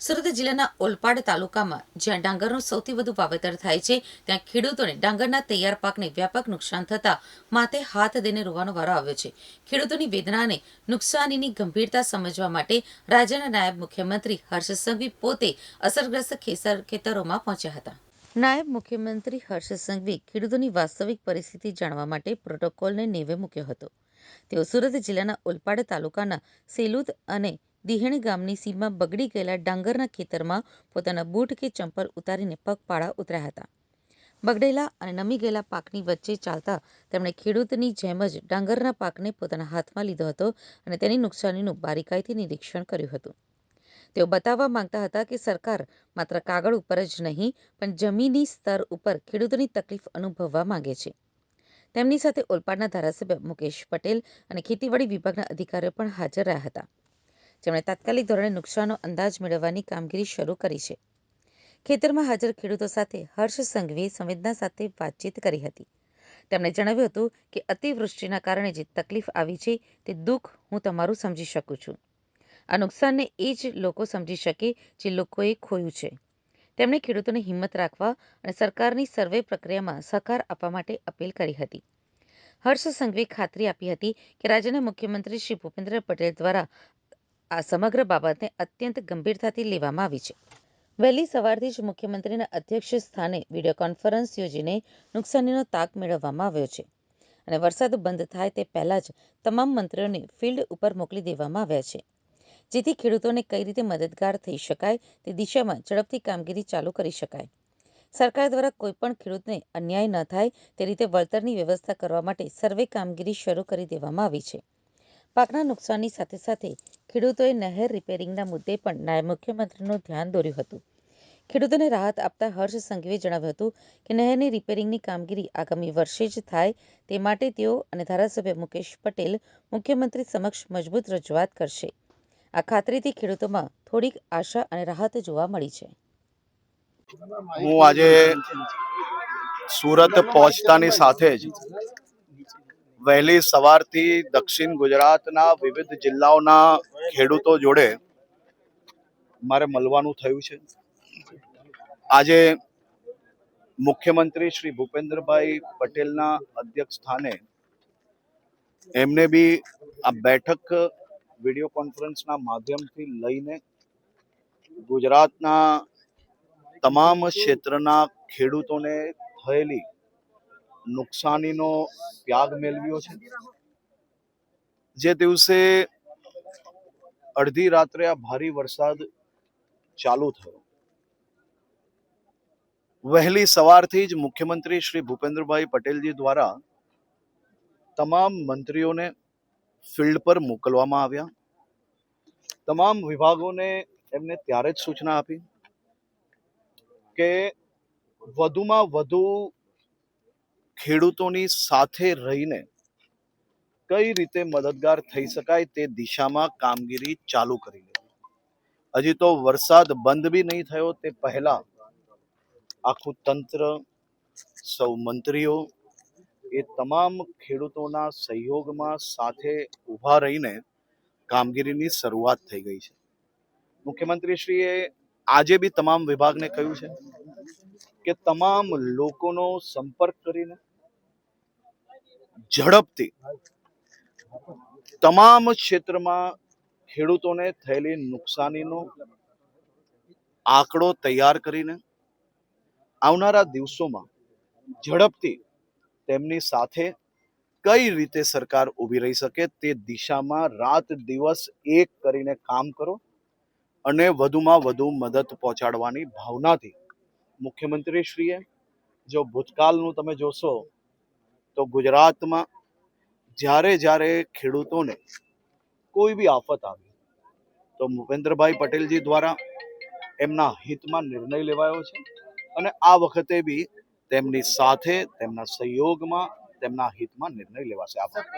સુરત જિલ્લાના ઓલપાડ તાલુકામાં, જ્યાં ડાંગરનું સૌથી વધુ વાવેતર થાય છે, ત્યાં ખેડૂતોને ડાંગરના તૈયાર પાકને વ્યાપક નુકસાન થતા માથે હાથ દઈને રોવાનો વારો આવ્યો છે. ખેડૂતોની વેદનાને નુકસાનીની ગંભીરતા સમજવા માટે રાજ્યના નાયબ મુખ્યમંત્રી હર્ષ સંઘવી પોતે અસરગ્રસ્ત ખેસર ખેતરોમાં પહોંચ્યા હતા. નાયબ મુખ્યમંત્રી હર્ષ સંઘવી ખેડૂતોની વાસ્તવિક પરિસ્થિતિ જાણવા માટે પ્રોટોકોલને નેવે મૂક્યો હતો. તેઓ સુરત જિલ્લાના ઓલપાડ તાલુકાના સેલુદ અને દિહેણ ગામની સીમમાં બગડી ગયેલા ડાંગરના ખેતરમાં પોતાના બૂટ કે ચંપલ ઉતારીને પગપાળા ઉતર્યા હતા. બગડેલા અને નમી ગયેલા પાકની વચ્ચે ચાલતા તેમણે ખેડૂતની જેમ જ ડાંગરના પાકને પોતાના હાથમાં લીધો હતો અને તેની નુકસાનીનું બારીકાઈથી નિરીક્ષણ કર્યું હતું. તેઓ બતાવવા માંગતા હતા કે સરકાર માત્ર કાગળ ઉપર જ નહીં, પણ જમીની સ્તર ઉપર ખેડૂતોની તકલીફ અનુભવવા માંગે છે. તેમની સાથે ઓલપાડના ધારાસભ્ય મુકેશ પટેલ અને ખેતીવાડી વિભાગના અધિકારીઓ પણ હાજર રહ્યા હતા. જેમણે તાત્કાલિક ધોરણે નુકસાનનો અંદાજ મેળવવાની કામગીરી શરૂ કરી છે. ખેતરમાં હાજર ખેડૂતો સાથે હર્ષ સંઘવીએ સંવેદના સાથે વાતચીત કરી હતી. તેમણે જણાવ્યું હતું કે, અતિવૃષ્ટિના કારણે જે તકલીફ આવી છે તે દુઃખ હું તમારું સમજી શકું છું. આ નુકસાનને એ જ લોકો સમજી શકે જે લોકોએ ખોયું છે. તેમણે ખેડૂતોને હિંમત રાખવા અને સરકારની સર્વે પ્રક્રિયામાં સહકાર આપવા માટે અપીલ કરી હતી. હર્ષ સંઘવીએ ખાતરી આપી હતી કે, રાજ્યના મુખ્યમંત્રી શ્રી ભૂપેન્દ્ર પટેલ દ્વારા આ સમગ્ર બાબતને અત્યંત ગંભીરતાથી લેવામાં આવી છે. વહેલી સવારથી જ મુખ્યમંત્રીના અધ્યક્ષ સ્થાને વીડિયો કોન્ફરન્સ યોજીને નુકસાનીનો તાક મેળવવામાં આવ્યો છે અને વરસાદ બંધ થાય તે પહેલા જ તમામ મંત્રીઓને ફિલ્ડ ઉપર મોકલી દેવામાં આવ્યા છે. જેથી ખેડૂતોને કઈ રીતે મદદગાર થઈ શકાય તે દિશામાં ઝડપથી કામગીરી ચાલુ કરી શકાય. સરકાર દ્વારા કોઈપણ ખેડૂતને અન્યાય ન થાય તે રીતે વળતરની વ્યવસ્થા કરવા માટે સર્વે કામગીરી શરૂ કરી દેવામાં આવી છે. પાકના નુકસાનની સાથે સાથે ખેડૂતોએ નહેર રિપેરિંગના મુદ્દે પણ નાયબ મુખ્યમંત્રીનું ધ્યાન દોર્યું હતું. ખેડૂતોને રાહત આપતા હર્ષ સંઘવીએ જણાવ્યું હતું કે નહેરની રિપેરિંગની કામગીરી આગામી વર્ષે જ થાય તે માટે તેઓ અને ધારાસભ્ય મુકેશ પટેલ મુખ્યમંત્રી સમક્ષ મજબૂત રજૂઆત કરશે. આ ખાતરીથી ખેડૂતોમાં થોડીક આશા અને રાહત જોવા મળી છે. હું આજે સુરત પહોંચતાની સાથે જ વહેલી સવારથી દક્ષિણ ગુજરાતના વિવિધ જિલ્લાઓના ખેડૂતો જોડે મારે મળવાનું થયું છે. આજે મુખ્યમંત્રી શ્રી ભૂપેન્દ્રભાઈ પટેલના અધ્યક્ષ સ્થાને એમને બી આ બેઠક વીડિયો કોન્ફરન્સના માધ્યમથી લઈને ગુજરાતના તમામ ક્ષેત્રના ખેડૂતોને થયેલી નુકસાનીનો ત્યાગ મેળવ્યો છે. જે દિવસે અડધી રાત્રે આ ભારે વરસાદ ચાલુ થયો. વહેલી સવારથી જ મુખ્યમંત્રી શ્રી ભૂપેન્દ્રભાઈ પટેલજી દ્વારા તમામ મંત્રીઓને ફિલ્ડ પર મોકલવામાં આવ્યા. તમામ વિભાગોને એમને ત્યારે જ સૂચના આપી કે વધુમાં વધુ ખેડૂતોની સાથે રહીને કઈ રીતે મદદગાર થઈ શકાય તે દિશામાં કામગીરી ચાલુ કરી લેવી. હજી તો વરસાદ બંધ બી નહીં થયો તે પહેલા આખું તંત્ર, સૌ મંત્રીઓ એ તમામ ખેડૂતોના સહયોગમાં સાથે ઊભા રહીને કામગીરીની શરૂઆત થઈ ગઈ છે. મુખ્યમંત્રીશ્રીએ આજે બી તમામ વિભાગને કહ્યું છે કે તમામ લોકોનો સંપર્ક કરીને ઝડપથી તમામ ક્ષેત્રમાં ખેડૂતોને થયેલી નુકસાનીનો આંકડો તૈયાર કરીને આવનારા દિવસોમાં ઝડપથી તેમની સાથે કઈ રીતે સરકાર ઊભી રહી શકે તે દિશામાં રાત દિવસ એક કરીને કામ કરો અને વધુમાં વધુ મદદ પહોંચાડવાની ભાવનાથી મુખ્યમંત્રીશ્રીએ જો ભૂતકાળનું તમે જોશો તો ગુજરાતમાં જ્યારે જ્યારે ખેડૂતોને કોઈ બી આફત આવી, તો ભૂપેન્દ્રભાઈ પટેલજી દ્વારા એમના હિતમાં નિર્ણય લેવાયો છે અને આ વખતે બી તેમની સાથે તેમના સહયોગમાં તેમના હિતમાં નિર્ણય લેવાશે.